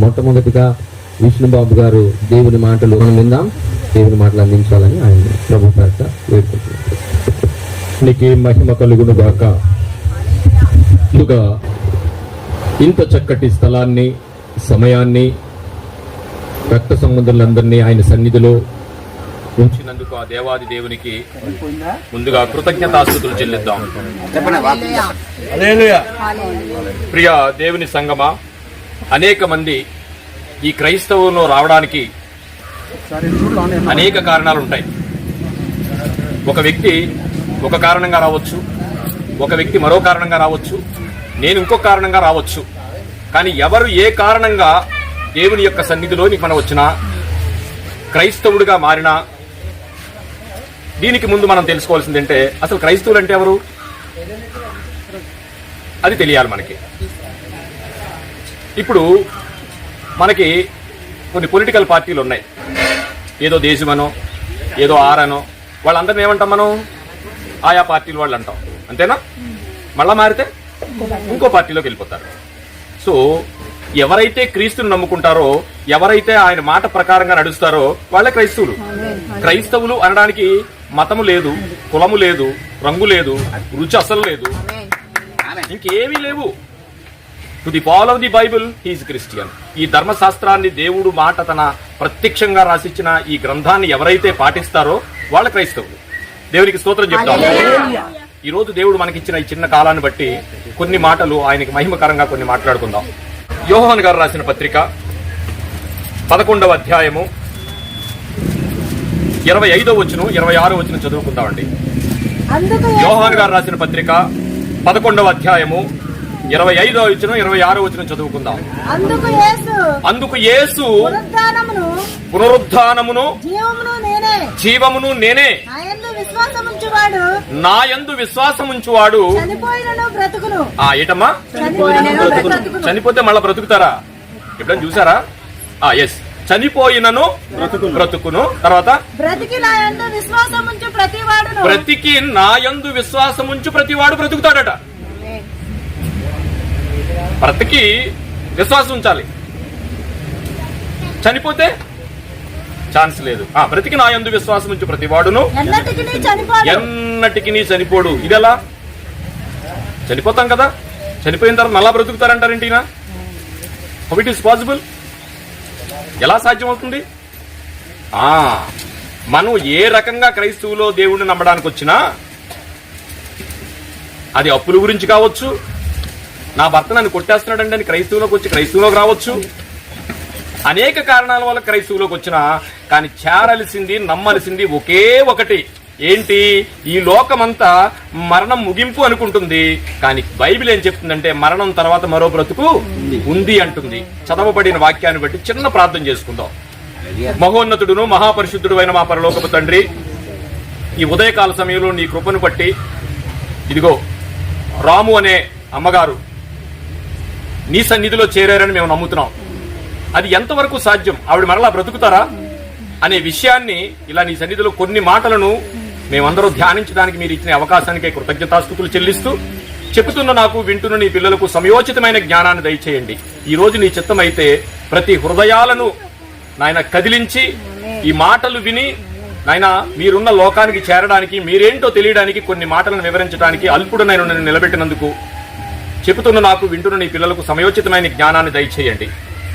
మొట్టమొదటిగా విష్ణుబాబు గారు దేవుని మాటలు మనం విందాం. దేవుని మాటలు అందించాలని ఆయన ప్రభు పేరట వేడుకుంటున్నాం. నీకు మహిమ కలుగును గాక. ముందుగా ఇంత చక్కటి స్థలాన్ని సమయాన్ని రక్త సంబంధులందరినీ ఆయన సన్నిధిలో ఉంచినందుకు ఆ దేవాది దేవునికి ముందుగా కృతజ్ఞతాస్థుతులు చెల్లిద్దాం. ప్రియ దేవుని సంగమా అనేక మంది ఈ క్రైస్తవంలో రావడానికి అనేక కారణాలు ఉంటాయి ఒక వ్యక్తి ఒక కారణంగా రావచ్చు ఒక వ్యక్తి మరో కారణంగా రావచ్చు నేను ఇంకొక కారణంగా రావచ్చు కానీ ఎవరు ఏ కారణంగా దేవుని యొక్క సన్నిధిలోనికి మనం వచ్చినా క్రైస్తవుడిగా మారినా దీనికి ముందు మనం తెలుసుకోవాల్సింది ఏంటంటే అసలు క్రైస్తవులు అంటే ఎవరు? అది తెలియాలి మనకి. ఇప్పుడు మనకి కొన్ని పొలిటికల్ పార్టీలు ఉన్నాయి. ఏదో దేశమనో ఏదో ఆరనో వాళ్ళందరిని ఏమంటాం మనం? ఆయా పార్టీల వాళ్ళు అంటాం. అంతేనా? మళ్ళా మారితే ఇంకో పార్టీలోకి వెళ్ళిపోతారు. సో ఎవరైతే క్రీస్తుని నమ్ముకుంటారో ఎవరైతే ఆయన మాట ప్రకారంగా నడుస్తారో వాళ్ళే క్రైస్తవులు. క్రైస్తవులు అనడానికి మతము లేదు కులము లేదు రంగు లేదు రుచి అసలు లేదు. ఇంకేమీ లేవు. To the follow the Bible his Christian ఈ ధర్మశాస్త్రాన్ని దేవుడు మాట తన ప్రత్యక్షంగా రాసిచ్చిన ఈ గ్రంథాన్ని ఎవరైతే పాటిస్తారో వాళ్ళ క్రైస్తవులు. దేవునికి స్తోత్రం చెప్తాము ఈ రోజు దేవుడు మనకిచ్చిన ఈ చిన్న కాలాన్ని బట్టి కొన్ని మాటలు ఆయనకి మహిమకరంగా కొన్ని మాట్లాడుకుందాం. యోహాన్ గారు రాసిన పత్రిక పదకొండవ అధ్యాయము ఇరవై ఐదో వచ్చును ఇరవై ఆరో వచ్చును చదువుకుందామండి. యోహాన్ గారు రాసిన పత్రిక పదకొండవ అధ్యాయము ఇరవై ఐదో వచ్చిన ఇరవై ఆరో వచ్చిన చదువుకుందాం. అందుకు యేసు అందుకు యేసు పునరుద్ధానమును పునరుద్ధానమును జీవమును నేనే. జీవమును నేనే. ఆయన్ను విశ్వాసముంచువాడు. నా యందు విశ్వాసముంచువాడు. చనిపోయినను బ్రతుకును. ఆ ఏటమ్మా? చనిపోయినను బ్రతుకును. చనిపోతే మళ్ళా బ్రతుకుతారా? ఎప్పుడైనా చూసారా? ఆ ఎస్ చనిపోయినను బ్రతుకును. తర్వాత? బ్రతికి నా యందు విశ్వాసముంచు ప్రతివాడును. బ్రతికి నా యందు విశ్వాసముంచు ప్రతివాడు బ్రతుకుతాడట. బ్రతికి విశ్వాసం ఉంచాలి. చనిపోతే ఛాన్స్ లేదు. ఆ బ్రతికి నా యందు విశ్వాసం ఉంచు ప్రతివాడును. ఎన్నటికి నీ చనిపోడు. ఎన్నటికి నీ చనిపోడు. ఇదెలా? చనిపోతాం కదా? చనిపోయిన తర్వాత మళ్ళా బ్రతుకుతారంటారేంటి ఈయన? హౌ ఇట్ ఈస్ పాసిబుల్ ఎలా సాధ్యమవుతుంది? ఆ మనం ఏ రకంగా క్రైస్తవులో దేవుణ్ణి నమ్మడానికి వచ్చినా అది అప్పుల గురించి కావచ్చు నా భర్త నన్ను కొట్టేస్తున్నాడండి అని క్రైస్తవులోకి వచ్చి క్రైస్తవులోకి రావచ్చు. అనేక కారణాల వల్ల క్రైస్తవులోకి వచ్చినా కానీ చేరలిసింది నమ్మలసింది ఒకే ఒకటి. ఏంటి? ఈ లోకమంతా మరణం ముగింపు అనుకుంటుంది. కానీ బైబిల్ ఏం చెప్తుందంటే మరణం తర్వాత మరో బ్రతుకు ఉంది. అంటుంది. చదవబడిన వాక్యాన్ని బట్టి చిన్న ప్రార్థన చేసుకుందాం. మహోన్నతుడును మహాపరిశుద్ధుడు అయిన మా పరలోకపు తండ్రి ఈ ఉదయకాల సమయంలో నీ కృపను బట్టి ఇదిగో రాము అనే అమ్మగారు నీ సన్నిధిలో చేరారని మేము నమ్ముతున్నాం. అది ఎంతవరకు సాధ్యం? ఆవిడ మరలా బ్రతుకుతారా? అనే విషయాన్ని ఇలా నీ సన్నిధిలో కొన్ని మాటలను మేమందరూ ధ్యానించడానికి మీరు ఇచ్చిన అవకాశానికే కృతజ్ఞతాస్థుతులు చెల్లిస్తూ చెబుతున్న నాకు వింటున్న నీ పిల్లలకు సమయోచితమైన జ్ఞానాన్ని దయచేయండి. ఈ రోజు నీ చిత్తమైతే ప్రతి హృదయాలను నాయన కదిలించి ఈ మాటలు విని నాయన మీరున్న లోకానికి చేరడానికి మీరేంటో తెలియడానికి కొన్ని మాటలను వివరించడానికి అల్పుడనైన నన్ను నిలబెట్టినందుకు చెబుతున్న నాకు వింటున్న నీ పిల్లలకు సమయోచితమైన జ్ఞానాన్ని దయచేయండి.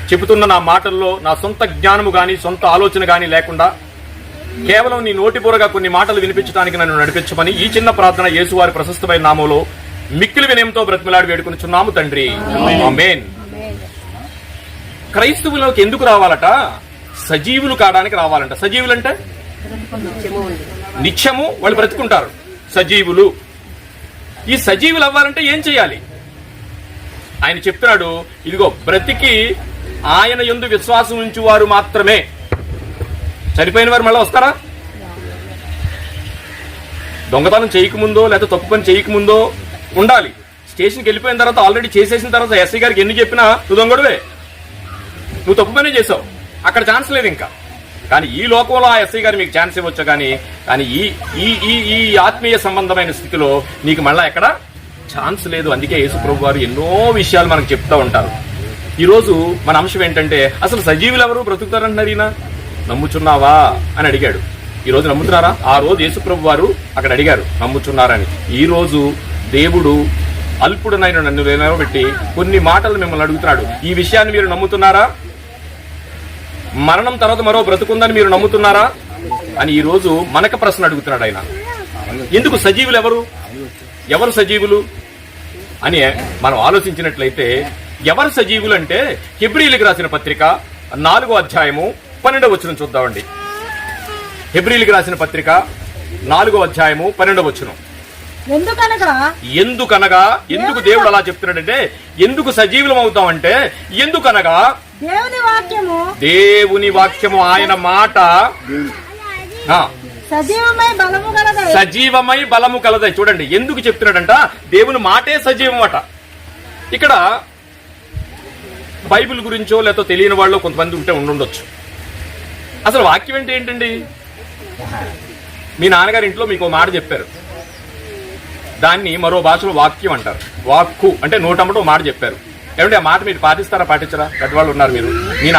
చెబుతున్న నా మాటల్లో నా సొంత జ్ఞానము కానీ సొంత ఆలోచన కానీ లేకుండా కేవలం నీ నోటిపూరగా కొన్ని మాటలు వినిపించడానికి నన్ను నడిపించమని ఈ చిన్న ప్రార్థన యేసువారి ప్రశస్తమైన నామంలో మిక్కిలి వినయంతో బ్రతిమలాడి వేడుకునిచున్నాము తండ్రి. ఆమేన్. క్రైస్తవులకు ఎందుకు రావాలట? సజీవులు కావడానికి రావాలంట. సజీవులు అంటే నిత్యము వాళ్ళు బ్రతుకుంటారు. సజీవులు. ఈ సజీవులు అవ్వాలంటే ఏం చేయాలి? ఆయన చెప్తున్నాడు ఇదిగో బ్రతికి ఆయన ఎందు విశ్వాసం ఉంచు వారు మాత్రమే. చనిపోయిన వారు మళ్ళీ వస్తారా? దొంగతనం చేయకముందో లేదా తప్పు పని చేయకముందో ఉండాలి. స్టేషన్కి వెళ్ళిపోయిన తర్వాత ఆల్రెడీ చేసేసిన తర్వాత ఎస్ఐ గారికి ఎన్ని చెప్పినా నువ్వు దొంగడువే. నువ్వు తప్పు పనే చేసావు. అక్కడ ఛాన్స్ లేదు ఇంకా. కానీ ఈ లోకంలో ఆ ఎస్ఐ గారు మీకు ఛాన్స్ ఇవ్వచ్చు కానీ కానీ ఈ ఈ ఈ ఈ ఆత్మీయ సంబంధమైన స్థితిలో నీకు మళ్ళీ ఎక్కడ ఛాన్స్ లేదు. అందుకే యేసుప్రభు వారు ఎన్నో విషయాలు మనకు చెప్తా ఉంటారు. ఈరోజు మన అంశం ఏంటంటే అసలు సజీవులు ఎవరు బ్రతుకుతారంటున్నారు ఈయన? నమ్ముచున్నావా? అని అడిగాడు. ఈ రోజు నమ్ముతున్నారా? ఆ రోజు యేసుప్రభు వారు అక్కడ అడిగారు నమ్ముచున్నారని. ఈ రోజు దేవుడు అల్పుడనైన నన్ను నిలబెట్టి కొన్ని మాటలు మిమ్మల్ని అడుగుతున్నాడు. ఈ విషయాన్ని మీరు నమ్ముతున్నారా? మరణం తర్వాత మరో బ్రతుకుందని మీరు నమ్ముతున్నారా? అని ఈ రోజు మనక ప్రశ్న అడుగుతున్నాడు ఆయన. ఎందుకు సజీవులు ఎవరు ఎవరు సజీవులు అని మనం ఆలోచించినట్లయితే ఎవరు సజీవులు అంటే హెబ్రిలకు రాసిన పత్రిక నాలుగో అధ్యాయము పన్నెండవ వచనం చూద్దామండి. హెబ్రిలకు రాసిన పత్రిక నాలుగో అధ్యాయము పన్నెండవ వచనం. ఎందుకనగా? ఎందుకనగా? ఎందుకు దేవుడు అలా చెప్తున్నాడంటే ఎందుకు సజీవులం అవుతామంటే ఎందుకనగా? దేవుని వాక్యము. దేవుని వాక్యము ఆయన మాట. ఆ, సజీవమై బలము కలదై. చూడండి ఎందుకు చెప్తున్నాడంట? దేవుని మాటే సజీవం అట ఇక్కడ బైబిల్ గురించో లేకపోతే తెలియని వాళ్ళు కొంతమంది ఉంటే ఉండుండొచ్చు. అసలు వాక్యం అంటే ఏంటండి? మీ నాన్నగారి ఇంట్లో మీకు మాట చెప్పారు. దాన్ని మరో భాషలో వాక్యం అంటారు. వాక్కు అంటే నూటమ్మటో మాట చెప్పారు. ఏమంటే ఆ మాట మీరు పాటిస్తారా పాటించరా? పెద్దవాళ్ళు ఉన్నారు మీరు. మీ